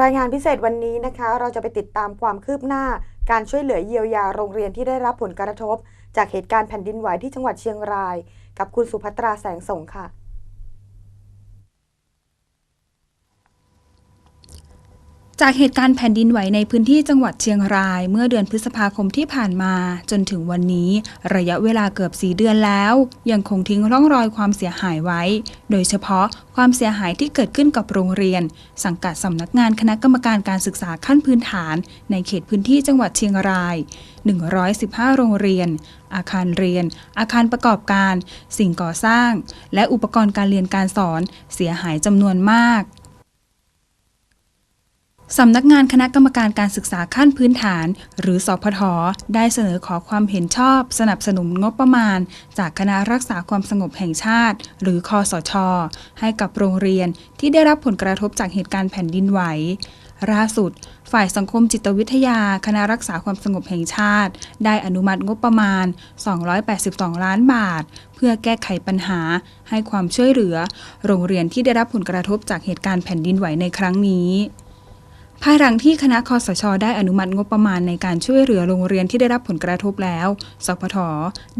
รายงานพิเศษวันนี้นะคะ เราจะไปติดตามความคืบหน้า การช่วยเหลือเยียวยาโรงเรียนที่ได้รับผลกระทบ จากเหตุการณ์แผ่นดินไหวที่จังหวัดเชียงราย กับคุณสุภัตราแสงสงค่ะ จากเหตุการณ์แผ่นดินไหวในพื้นที่จังหวัดเชียงราย เมื่อเดือนพฤษภาคมที่ผ่านมา จนถึงวันนี้ ระยะเวลาเกือบ4เดือนแล้ว ยังคงทิ้งร่องรอยความเสียหายไว้ โดยเฉพาะความเสียหายที่เกิดขึ้นกับโรงเรียน สังกัดสำนักงานคณะกรรมการการศึกษาขั้นพื้นฐาน ในเขตพื้นที่จังหวัดเชียงราย 115 โรงเรียน อาคารเรียน อาคารประกอบการ สิ่งก่อสร้าง และอุปกรณ์การเรียนการสอน เสียหายจำนวนมาก สำนักงานคณะกรรมการการศึกษาขั้นพื้นฐาน หรือสพทได้เสนอขอความเห็นชอบ สนับสนุนงบประมาณ จากคณะรักษาความสงบแห่งชาติ หรือคอสช ให้กับโรงเรียนที่ได้รับผลกระทบจากเหตุการณ์แผ่นดินไหวล่าสุด ฝ่ายสังคมจิตวิทยา คณะรักษาความสงบแห่งชาติ ได้อนุมัติงบประมาณ 282 ล้านบาท เพื่อแก้ไขปัญหา ให้ความช่วยเหลือ โรงเรียนที่ได้รับผลกระทบจากเหตุการณ์แผ่นดินไหวในครั้งนี้ ภายหลังที่คณะคอสชได้อนุมัติงบประมาณในการช่วยเหลือโรงเรียนที่ได้รับผลกระทบแล้ว สพท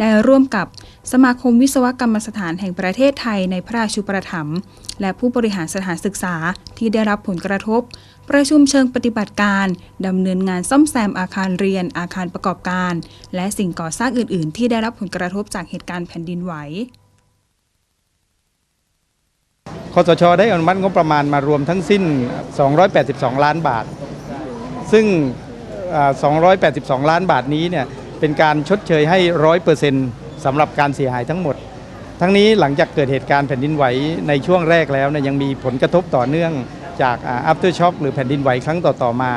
ได้ร่วมกับสมาคมวิศวกรรมสถานแห่งประเทศไทยในพระราชูปถัมภ์และผู้บริหารสถานศึกษาที่ได้รับผลกระทบ ประชุมเชิงปฏิบัติการดำเนินงานซ่อมแซมอาคารเรียน อาคารประกอบการ และสิ่งก่อสร้างอื่น ๆ ที่ได้รับผลกระทบจากเหตุการณ์แผ่นดินไหว คสชได้อนุมัติงบประมาณมารวมทั้งสิ้น 282 ล้านบาท ซึ่ง 282 ล้านบาทนี้เนี่ยเป็นการชดเชยให้ 100%สำหรับการเสียหายทั้งหมด ทั้งนี้หลังจากเกิดเหตุการณ์แผ่นดินไหวในช่วงแรกแล้วเนี่ยยังมีผลกระทบต่อเนื่องจากอ่า after shock หรือแผ่นดินไหวครั้งต่อ ๆ มา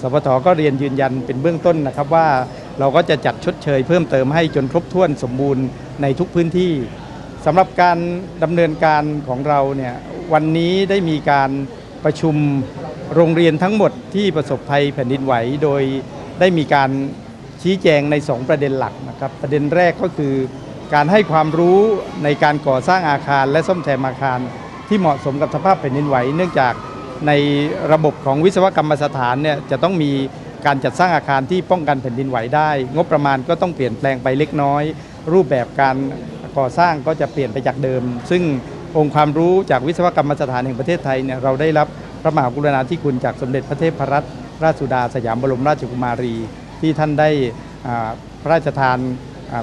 สพทก็เรียนยืนยันเป็นเบื้องต้นนะครับว่าเราก็จะจัดชดเชยเพิ่มเติมให้จนครบถ้วนสมบูรณ์ในทุกพื้นที่ สำหรับการดำเนินการของเราเนี่ยวันนี้ได้มีการประชุมโรงเรียนทั้งหมดที่ประสบภัยแผ่นดินไหว โดยได้มีการชี้แจงใน 2 ประเด็นหลักนะครับประเด็นแรกก็คือ การให้ความรู้ในการก่อสร้างอาคาร และซ่อมแซมอาคาร ที่เหมาะสมกับสภาพแผ่นดินไหว เนื่องจากในระบบของวิศวกรรมสถานเนี่ยจะต้องมีการจัดสร้างอาคารที่ป้องกันแผ่นดินไหวได้ งบประมาณก็ต้องเปลี่ยนแปลงไปเล็กน้อย รูปแบบการ ก่อสร้างก็จะเปลี่ยนไปจากเดิม ซึ่งองค์ความรู้จากวิศวกรรมสถานแห่งประเทศไทยเนี่ยเราได้รับพระมหากรุณาธิคุณจากสมเด็จพระเทพรัตนราชสุดาสยามบรมราชกุมารี ที่ท่านได้พระราชทาน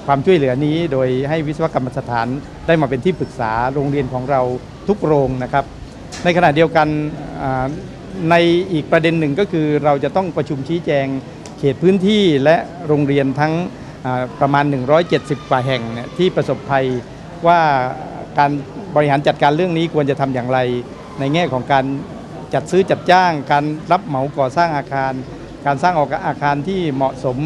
ความช่วยเหลือนี้ โดยให้วิศวกรรมสถานได้มาเป็นที่ปรึกษาโรงเรียนของเราทุกโรงนะครับ ในขณะเดียวกันในอีกประเด็นหนึ่งก็คือเราจะต้องประชุมชี้แจงเขตพื้นที่และโรงเรียนทั้ง ประมาณ 170 กว่าแห่งเนี่ยที่ประสบภัยว่าการบริหารจัดการเรื่องนี้ควรจะทำอย่างไร ในแง่ของการจัดซื้อจัดจ้าง การรับเหมาก่อสร้างอาคาร การสร้างออกอาคารที่เหมาะสม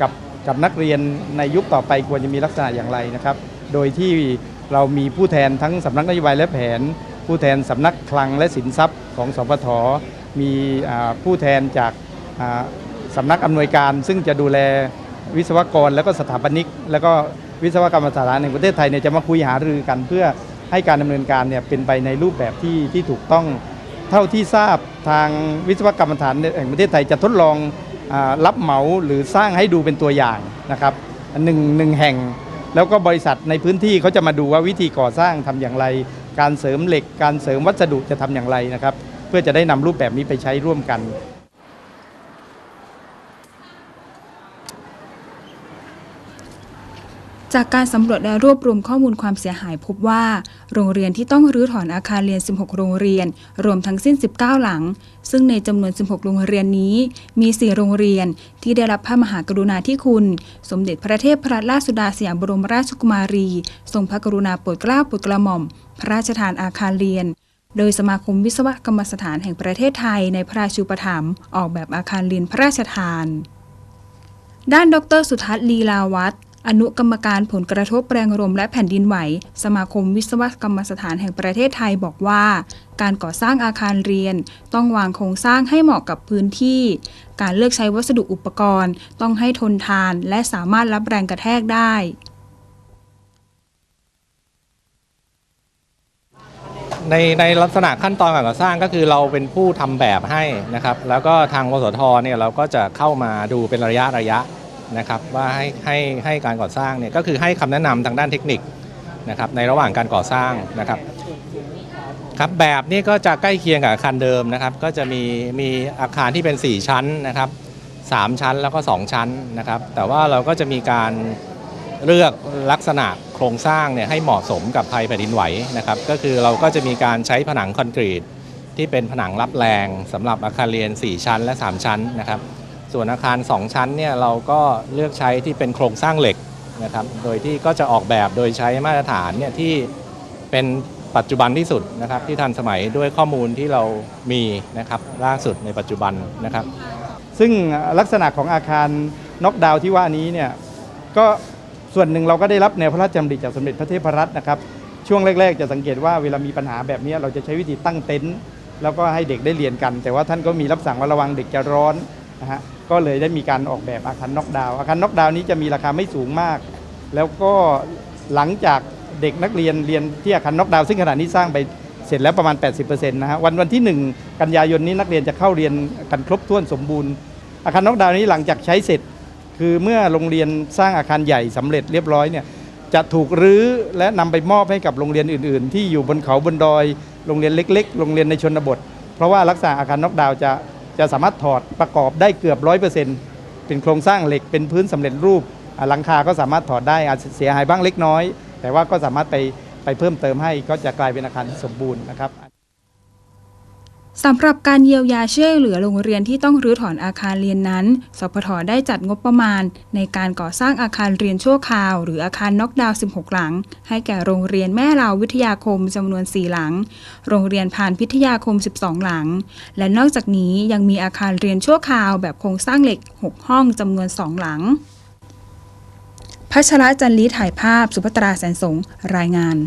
กับกับนักเรียนในยุคต่อไปควรจะมีลักษณะอย่างไรนะครับ โดยที่เรามีผู้แทนทั้งสำนักนโยบายและแผน ผู้แทนสำนักคลังและสินทรัพย์ของสพทมีผู้แทนจากสำนักอำนวยการซึ่งจะดูแล วิศวกร แล้วก็สถาปนิก แล้วก็วิศวกรรมสถานแห่งประเทศไทยเนี่ยจะมาคุยหารือกันเพื่อให้การดำเนินการเนี่ยเป็นไปในรูปแบบที่ที่ถูกต้องเท่าที่ทราบทางวิศวกรรมสถานแห่งประเทศไทยจะทดลองรับเหมาหรือสร้างให้ดูเป็นตัวอย่างนะครับหนึ่งหนึ่งแห่ง แล้วก็บริษัทในพื้นที่เขาจะมาดูว่าวิธีก่อสร้างทำอย่างไร การเสริมเหล็ก การเสริมวัสดุจะทำอย่างไรนะครับ เพื่อจะได้นำรูปแบบนี้ไปใช้ร่วมกัน จากการสำรวจและรวบรวมข้อมูลความเสียหายพบว่า โรงเรียนที่ต้องรื้อถอนอาคารเรียน 16 โรงเรียน รวมทั้งสิ้น 19 หลัง ซึ่งในจำนวน 16 โรงเรียนนี้ มี 4 โรงเรียนที่ได้รับพระมหากรุณาธิคุณ สมเด็จพระเทพพรัตนราชสุดาสยามบรมราชกุมารี ทรงพระกรุณาโปรดเกล้าโปรดกระหม่อม พระราชทานอาคารเรียน โดยสมาคมวิศวกรรมสถานแห่งประเทศไทยในพระราชูปถัมภ์ออกแบบอาคารเรียนพระราชทาน ด้านดรสุทัศน์ลีลาวัฒน์ อนุกรรมการผลกระทบแรงลมและแผ่นดินไหว สมาคมวิศวกรรมสถานแห่งประเทศไทยบอกว่า การก่อสร้างอาคารเรียน ต้องวางโครงสร้างให้เหมาะกับพื้นที่ การเลือกใช้วัสดุอุปกรณ์ ต้องให้ทนทานและสามารถรับแรงกระแทกได้ในในลักษณะขั้นตอนการก่อสร้างก็คือเราเป็นผู้ทำแบบให้นะครับ แล้วก็ทางวสทเนี่ยเราก็จะเข้ามาดูเป็นระยะระยะ นะครับว่าให้ให้ให้การก่อสร้างเนี่ยก็คือให้คำแนะนำทางด้านเทคนิคนะครับในระหว่างการก่อสร้างนะครับครับแบบนี้ก็จะใกล้เคียงกับอาคารเดิมนะครับ ก็จะมีมีอาคารที่เป็น 4 ชั้นนะครับ 3 ชั้นแล้วก็ 2 ชั้นนะครับ แต่ว่าเราก็จะมีการเลือกลักษณะโครงสร้างเนี่ยให้เหมาะสมกับภัยแผ่นดินไหวนะครับ ก็คือเราก็จะมีการใช้ผนังคอนกรีตที่เป็นผนังรับแรงสำหรับอาคารเรียน 4 ชั้นและ 3 ชั้นนะครับ ส่วนอาคาร 2 ชั้นเนี่ยเราก็เลือกใช้ที่เป็นโครงสร้างเหล็กนะครับ โดยที่ก็จะออกแบบโดยใช้มาตรฐานเนี่ยที่เป็นปัจจุบันที่สุดนะครับที่ทันสมัยด้วยข้อมูลที่เรามีนะครับล่าสุดในปัจจุบันนะครับ ซึ่งลักษณะของอาคารน็อกดาวน์ที่ว่านี้เนี่ยก็ส่วนหนึ่งเราก็ได้รับแนวพระราชดำริจากสมเด็จพระเทพรัตน์นะครับ ช่วงแรก ๆ จะสังเกตว่าเวลามีปัญหาแบบนี้เราจะใช้วิธีตั้งเต็นท์แล้วก็ให้เด็กได้เรียนกัน แต่ว่าท่านก็มีรับสั่งว่าระวังเด็กจะร้อนนะฮะ ก็เลยได้มีการออกแบบอาคารน็อกดาวอาคารน็อกดาวนี้จะมีราคาไม่สูงมาก แล้วก็หลังจากเด็กนักเรียนเรียนที่อาคารน็อกดาวซึ่งขณะนี้สร้างไปเสร็จแล้วประมาณ 80%นะฮะวันวันที่ 1 กันยายนนี้นักเรียนจะเข้าเรียนกันครบถ้วนสมบูรณ์ อาคารน็อกดาวนี้หลังจากใช้เสร็จ คือเมื่อโรงเรียนสร้างอาคารใหญ่สำเร็จเรียบร้อยเนี่ยจะถูกรื้อและนำไปมอบให้กับโรงเรียนอื่น ๆ ที่อยู่บนเขาบนดอย โรงเรียนเล็ก ๆ โรงเรียนในชนบท เพราะว่าลักษณะอาคารน็อกดาวจะ จะสามารถถอดประกอบได้เกือบร้อยเปอร์เซ็นต์เป็นโครงสร้างเหล็กเป็นพื้นสำเร็จรูปหลังคาก็สามารถถอดได้อาจเสียหายบ้างเล็กน้อย แต่ว่าก็สามารถไปไปเพิ่มเติมให้ก็จะกลายเป็นอาคารที่สมบูรณ์นะครับ สำหรับการเยียวยาช่วยเหลือโรงเรียนที่ต้องรื้อถอนอาคารเรียนนั้น สพทได้จัดงบประมาณ ในการก่อสร้างอาคารเรียนชั่วคราว หรืออาคารน็อกดาวน์ 16 หลัง ให้แก่โรงเรียนแม่ลาววิทยาคมจำนวน 4 หลัง โรงเรียนพานพิทยาคม 12 หลัง และนอกจากนี้ยังมีอาคารเรียนชั่วคราวแบบโครงสร้างเหล็ก 6 ห้องจำนวน 2 หลัง พัชระจันลีถ่ายภาพสุภัตราแสนสงรายงาน